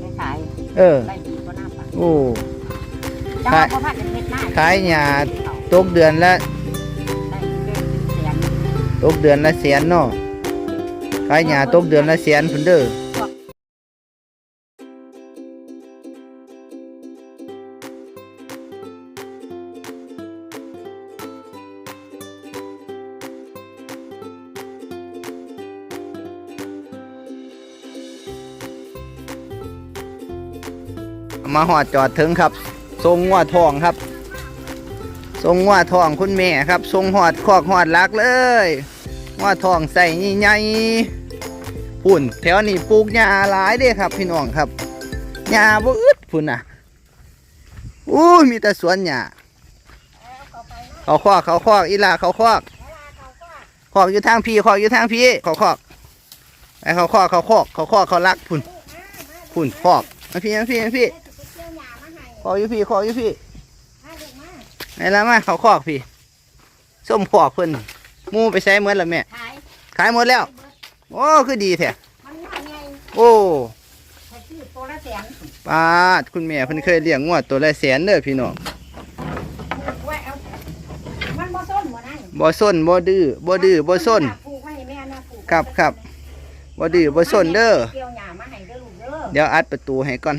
ไปขายเออ ได้ดีก็น่าไปโอ้ เจ้าพ่อพันธุ์เม็ดหน้าขายหญ้าตกเดือนละได้เกินแสนตกเดือนละแสนเนาะขายหญ้าตกเดือนละแสนพุ่นเด้อ มาหอดจอดถึงครับทรงงัวทองครับทรงงัวทองคุณแม่ครับทรงหอดคอกหอดลักเลยงัวทองใส่ใหญ่ๆพุ่นแถวนี้ปลูกหญ้าหลายเด้ครับ พี่น้องครับหญ้าบ่อึดพุ่นน่ะอู้มีแต่สวนหญ้าเขาคอกเขาคอกอีลาเขาคอกคอกอยู่ทางพี่คอกอยู่ทางพี่เขาคอกไอเขาคอกเขาคอกเขาคอกเขาลักพุ่นพุ่นคอกมาพี่มาพี่มาพี่ คอกอยู่พี่คอกอยู่พี่ไหนละมาเขาคอกพี่ส้มคอกเพิ่นหมูไปใช้เมื่อละแม่ขายขายหมดแล้ว โอ้คือดีแท้มันง่ายไงโอ้ถ้าซื้อตัวละแสนปาดคุณแม่เพิ่นเคยเลี้ยงงวดตัวละแสนเด้อพี่น้องไว้เอามันบ่ส้นบ่นั่นบ่ส้นบ่ดื้อบ่ดื้อบ่ส้นปลูกไว้ให้แม่นะปลูกครับครับบ่ดื้อบ่ส้นเด้อเกี่ยวหญ้ามาให้เด้อลูกเด้อเดี๋ยวอัดประตูให้ก่อน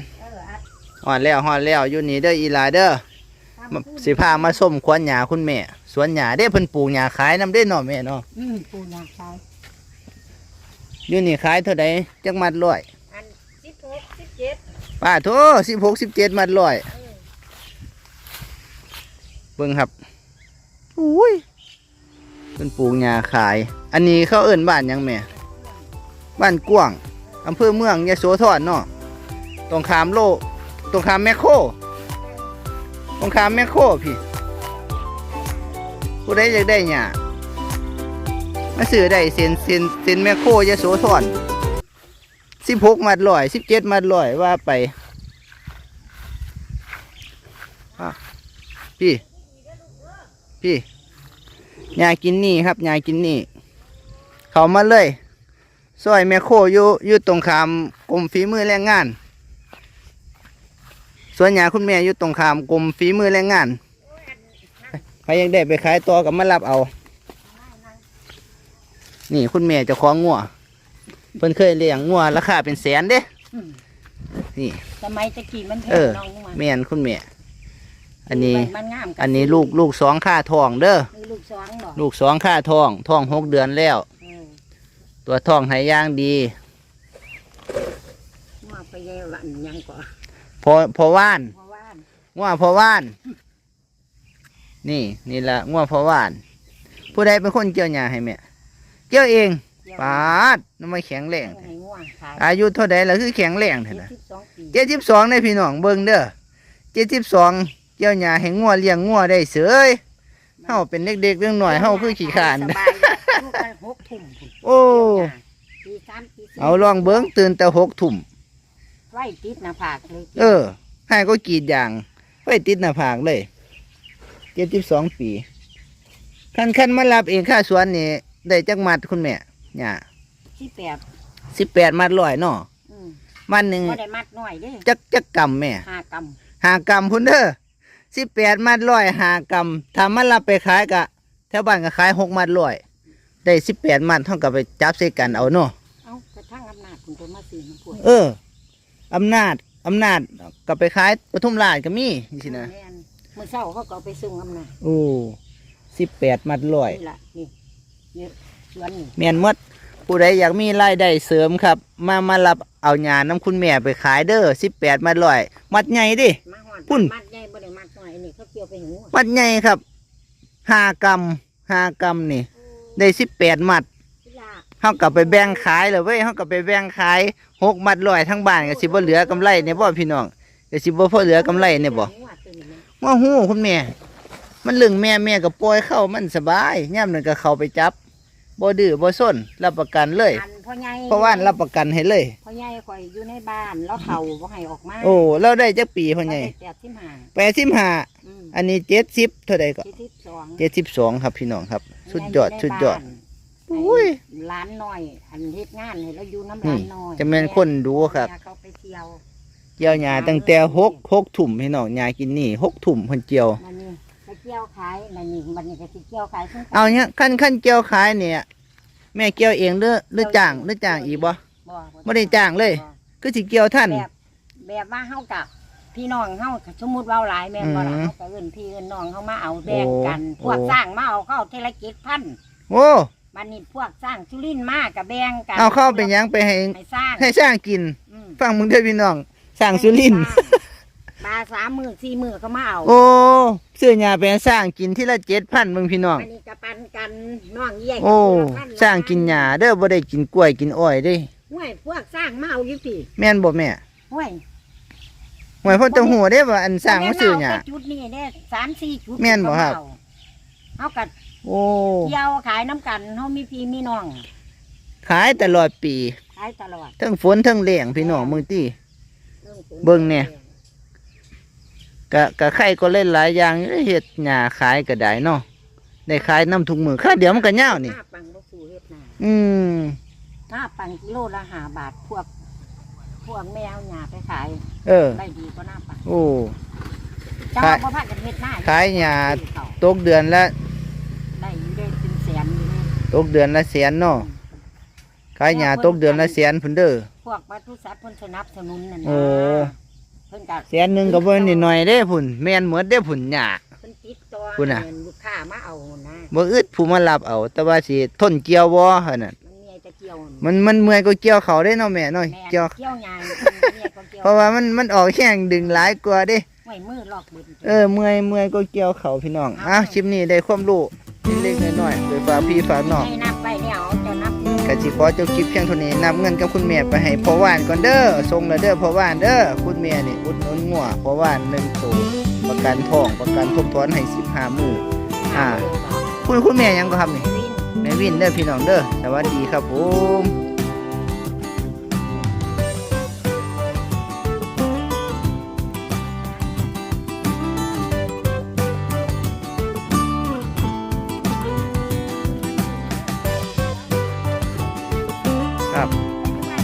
เอออัดฮอดแล้วฮอดแล้วอยู่นี่เด้ออีหลาเด้อมาสิพามาส้มควนหญ้าคุณแม่ สวนหญ้าเด้เพิ่นปลูกหญ้าขายนำเด้เนาะแม่เนาะอืมปลูกหญ้าขายอยู่นี่ขายเท่าใดจักมัดร้อยอันสิบหกสิบเจ็ดป้าโท16 17มัดร้อยเออเบิ่งครับอุ้ยเป็นปลูกหญ้าขาย อันนี้เขาเอิ้นบ้านหยังแม่ บ้านกว้างอำเภอเมืองยะโสธรเนาะตรงขามโล ตรงขามแมคโครตรงขามแมคโครพี่ ผู้ใดอยากได้หญ้ามาซื้อได้เซ็นเซ็นเซ็นแมคโครยะโสธรสิบหกมัดลอยสิบเจ็ดมัดลอยว่าไปพี่ พี่ยากินนี่ครับยากินนี่ เขามาเลยซอยแมคโครอยู่อยู่ตรงขามกรมฝีมือแรงงาน ส่วนยาคุณแม่อยู่ตรงขามกรมฝีมือแรงงานใครยังได้ไปขายต่อกับมารับเอา นี่คุณแม่เจะคล้าของงัวเพิ่นเคยเลี้ยงงัวราคาเป็นแสนเด้ อืมนี่ สมัยตะกี้มันแพเองอน้องมาแม่นคุณแม่ อันนี้ มันงามกัอันนี้ลูกลูกสองค่าทองเด้อมีลูกสองบ่ลูกสองค่าทองทองหกเดือนแล้ว เออตัวทองหายย่างดีมาไปเยาวันยังก่อน พอพอว่านเพราะว่าง่วพอว่าน นี่นี่ละง่วพอว่าน ผู้ใดเป็นคนเกี่ยวหญ้าให้แม่เกี่ยวเองเกี่ยวปาดน้ำไม่แข็งแรงให้ง่วงขายอายุเท่าใดแล้วคือแข็งแรงเถยี่อะนะสิบสองปีเจ็ดสิบสองในพี่น้องเบิ่งเด้อเจ็ดสิบสองเกี่ยวหญ้าให้ง่วเลี้ยงง่วได้เสยเฮาเป็นเด็กๆเรื่องหน่อยเฮาคือขี้ขานสบายเลยลูกไปหกทุ่มพุ่นโอ้ตีสามตีสี่เอาลองเบิ่งตื่นแต่หกทุ่ม ไว้ติดหน้าผากเลยเออให้ก็กรีดยางไปติดหน้าผากเลยเจ็ดสิบสองปีคันคันมารับเองค่าสวนนี่ได้จักมัดคุณแม่เนี่ยที่แปดสิบแปดมัดร้อยเนาะอืมมัดหนึ่งบ่ได้มัดน้อยเด้จักจักกำแม่ห้ากรัมหากำพุ่นเด้อสิบแปดมัดร้อยหากำถ้ามันรับไปขายกะแถวบ้านก็ขายหกมัดร้อย ได้สิบแปดมัดเท่ากับไปจับใส่กันเอาเนาะเอากระทั่งอำนาจคุณตัวมาซื้อน้ำพวกเออ อำนาจอำนาจก็ไปขายปทุมราชก็มีนี่สินะแม่นมื่อเช้าเขาก็เอาไปส่งอำนาจโอ้สิบแปดมัดร้อยนี่ล่ะนี่นี่สวนนี่เมียนหมดผู้ใดอยากมีรายได้เสริมครับ มามารับเอาหยาน้ำคุณแม่ไปขายเด้อสิบแปดมัดร้อยมัดใหญ่ดิ มาหอดพุ่น มัดใหญ่บ่ได้มัดน้อยอันนี้เขาเกี่ยวไปหูมัดใหญ่ครับห้ากำห้ากำนี่ ได้สิบแปดมัดที่ลา เขากลับไปแบ่งขายเลยเว้ยเขากลับไปแบ่งขายหกมัดร้อยทั้งบ้านก็สิบ่เหลือกำไรเนี่ยบ่พี่น้องก็สิบ่พอเหลือกำไรเนี่ยบ่หัวตัวนี้แม่ว่าหู้คุณแม่ มันลึงแม่แม่ก็ปล่อยเข้ามันสบายย่ำนึงก็เข้าไปจับบ่ดื้อบ่ซนรับประกันเลย อันพ่อใหญ่เพราะว่ารับประกันให้เลย พ่อใหญ่ข่อยอยู่ในบ้านแล้วเฒ่าบ่ให้ออกมาโอ้เราได้จักปีพ่อใหญ่แปดสิบห้าแปดสิบห้าอืมอันนี้เจ็ดสิบเท่าใดก็ที่สิบสองเจ็ดสิบสองครับพี่น้องครับ สุดยอดสุดยอด อุ้อุ้ย ร้านน้อย อันเฮ็ดงานให้เราอยู่น้ำนี่ร้านน้อยจะแม่นคนดูครับ เขาไปเที่ยวเกี่ยวหญ้าตั้งแต่หกหกถุ่มพี่น้องหญ้ากินนี่หกถุ่มเพิ่นเกี่ยว มันนี่ไปเกี่ยวขายมันนี่มันนี่ก็สิเกี่ยวขายซึ่งเอาเนี่ยขั้นขั้นเกี่ยวขายเนี่ย แม่เกี่ยวเองหรือหรือจ้างหรือจ้างอีกบ่ บ่บ่ได้จ้างเลยคือสิเกี่ยวท่าน แบบแบบว่าเฮากับพี่น้องเฮาสมมุติว่าหลายแม่นบ่ล่ะอืมเฮาก็เอิ้นพี่เอิ้นน้องเฮามาเอาแบ่งกัน โอ้ พวกโอ้สร้างมาเอาเข้าเทละกิจพันโอ้ มันนี่พวกสร้างสุรินทร์มาก็แบ่งกันเอาเข้าไปหยังไปให้ให้สร้างให้สร้างกิน อืมฟังมึงเด้อพี่น้องสร้างสุรินทร์ปลาสามมือสี่มือเขามาเอาโอ้ซื้อหญ้าไปให้สร้างกินที่ละ7,000มึงพี่น้อง อันนี้ก็ปันกันน้องเยี่ยโอ้คนละพันสร้างกินหญ้าเด้อบ่ได้กินกล้วยกินอ้อยเด้ห้วยพวกสร้างมาเอาอยู่สิแม่นบ่แม่ห้วยหวยพ่อตะหัวเด้ว่าอันสร้างมาซื้อหญ้าเอแต่จุดนี้เนี่ยสามสี่จุดแม่นบ่ครับ เฮากัดโอ้เที่ยวขายน้ำกันเฮามีพี่มีน้องขายตลอดปี ขายตลอดทั้งฝนทั้งแล้งพี่น้องมึงติเบิ่งเนี่ย กะกะไข่ก็เล่นหลายอย่างอยู่เด้อเฮ็ดหญ้าขายก็ได้เนาะได้ขายน้ำทุกมือค่าเดี๋ยวมันก็ยาวนี่ หน้าปังบ่สู่เฮ็ดนาอืม หน้าปังกิโลละห้าบาทพวก พวกแมวหญ้าไปขายเออ ได้ดีกว่าหน้าปังโอ้ เจ้าขายบ่พากันเฮ็ดหน้าขายหญ้าเขาตกเดือนละ ได้อยู่ได้เป็นแสนอยู่เลย ตกเดือนละแสนเนาะขายหญ้าตกเดือนละแสนพุ่นเด้อ พวกปศุสัตว์เพิ่นสนับสนุนนั่นโอ้นะเพิ่นก็แสนหนึงก็บ่นิดหน่อยเด้พุ่นแม่นหมดเด้พุ่นหญ้า เพิ่นติดต่อคุณน่ะ เงินลูกค้ามาเอานะบ่อึดผู้มารับเอา แต่ว่าสิทนเกี่ยวบ่หั่นน่ะมันมีไอ้ตะเกียวมันมันเมื่อยก็เกี่ยวเขาได้เนาะแม่เนาะแม่เกี่ยว เกี่ยวใหญ่เมียก็เกี่ยวเพราะว่ามันมันออกแห้งดึงหลายกว่าเด้ ไว้มือลอกเบิด เออเมื่อยเมื่อยก็เกี่ยวเขาพี่น้องอะคลิปนี้ได้ความรู้ เล็กๆน้อยๆโดยฝากพี่ฝากน้องให้นับไปเนี่ยเอาเจะนับกะสิขอจบคลิปเพียงเท่านี้นำเงินกับคุณแม่ไปให้พ่อว่านก่อนเด้อส่งแล้วเด้อพ่อว่านเด้อคุณแม่นี่อุดหนุนงัวพ่อว่านหนึ่งตัวประกันทองประกันทบทวนให้สิบห้ามืออ่า คุณคุณแม่หยังก็ครับนี่วินแม่วินเด้อพี่น้องเด้อสวัสดีครับผม